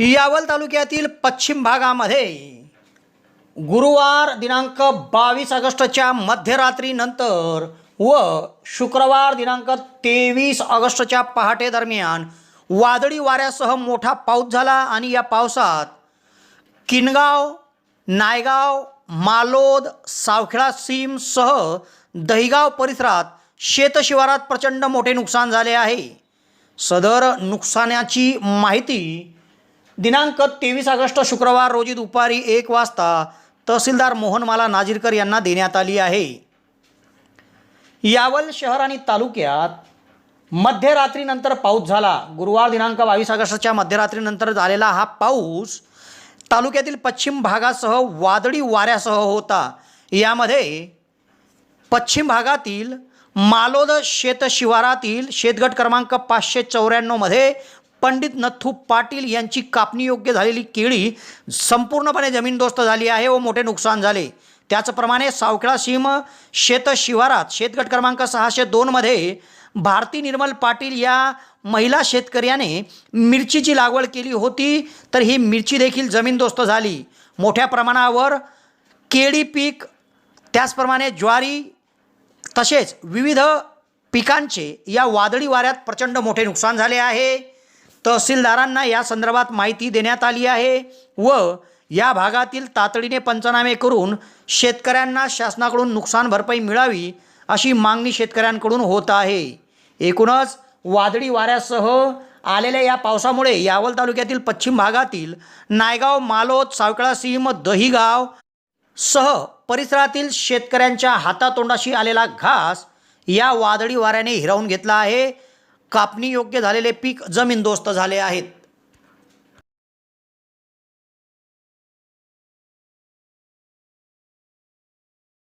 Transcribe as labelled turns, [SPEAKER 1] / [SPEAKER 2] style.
[SPEAKER 1] यावल तालुक्यातील पश्चिम भागामध्ये गुरुवार दिनांक बावीस ऑगस्टच्या मध्यरात्रीनंतर व शुक्रवार दिनांक तेवीस ऑगस्टच्या पहाटेदरम्यान वादळी वाऱ्यासह मोठा पाऊस झाला आणि या पावसात किनगाव नायगाव मालोद सावखेडा सीमसह दहिगाव परिसरात शेतशिवारात प्रचंड मोठे नुकसान झाले आहे. सदर नुकसानाची माहिती दिनांक तेवीस ऑगस्ट शुक्रवार रोजी दुपारी एक वाजता तहसीलदार मोहनमाला नाजीरकर यांना देण्यात आली आहे. यावल शहर आणि तालुक्यात मध्यरात्रीनंतर पाऊस झाला. गुरुवार दिनांक बावीस ऑगस्टच्या मध्यरात्रीनंतर झालेला हा पाऊस तालुक्यातील पश्चिम भागासह वादळी वाऱ्यासह होता. यामध्ये पश्चिम भागातील मालोद शेतशिवारातील शेतगट क्रमांक पाचशे चौऱ्याण्णवमध्ये पंडित नथू पाटील यांची कापणी योग्य झालेली केळी संपूर्णपणे जमीनदोस्त झाली आहे व मोठे नुकसान झाले. त्याचप्रमाणे सावखेळा सीम शेत शिवारात शेतगट क्रमांक सहाशे दोनमध्ये भारती निर्मल पाटील या महिला शेतकऱ्याने मिरचीची लागवड केली होती तर ही मिरची देखील जमीनदोस्त झाली. मोठ्या प्रमाणावर केळी पीक त्याचप्रमाणे ज्वारी तसेच विविध पिकांचे या वादळी वाऱ्यात प्रचंड मोठे नुकसान झाले आहे. तहसीलदारांना या संदर्भात माहिती देण्यात आली आहे व या भागातील तातडीने पंचनामे करून शेतकऱ्यांना शासनाकडून नुकसान भरपाई मिळावी अशी मागणी शेतकऱ्यांकडून होत आहे. एकूणच वादळी वाऱ्यासह आलेल्या या पावसामुळे यावल तालुक्यातील पश्चिम भागातील नायगाव मालोद सावखेडा सिंह दहिगाव सह परिसरातील शेतकऱ्यांच्या हातातोंडाशी आलेला घास या वादळी वाऱ्याने हिरावून घेतला आहे. कापणी योग्य झालेले पीक जमीनदोस्त झाले आहेत.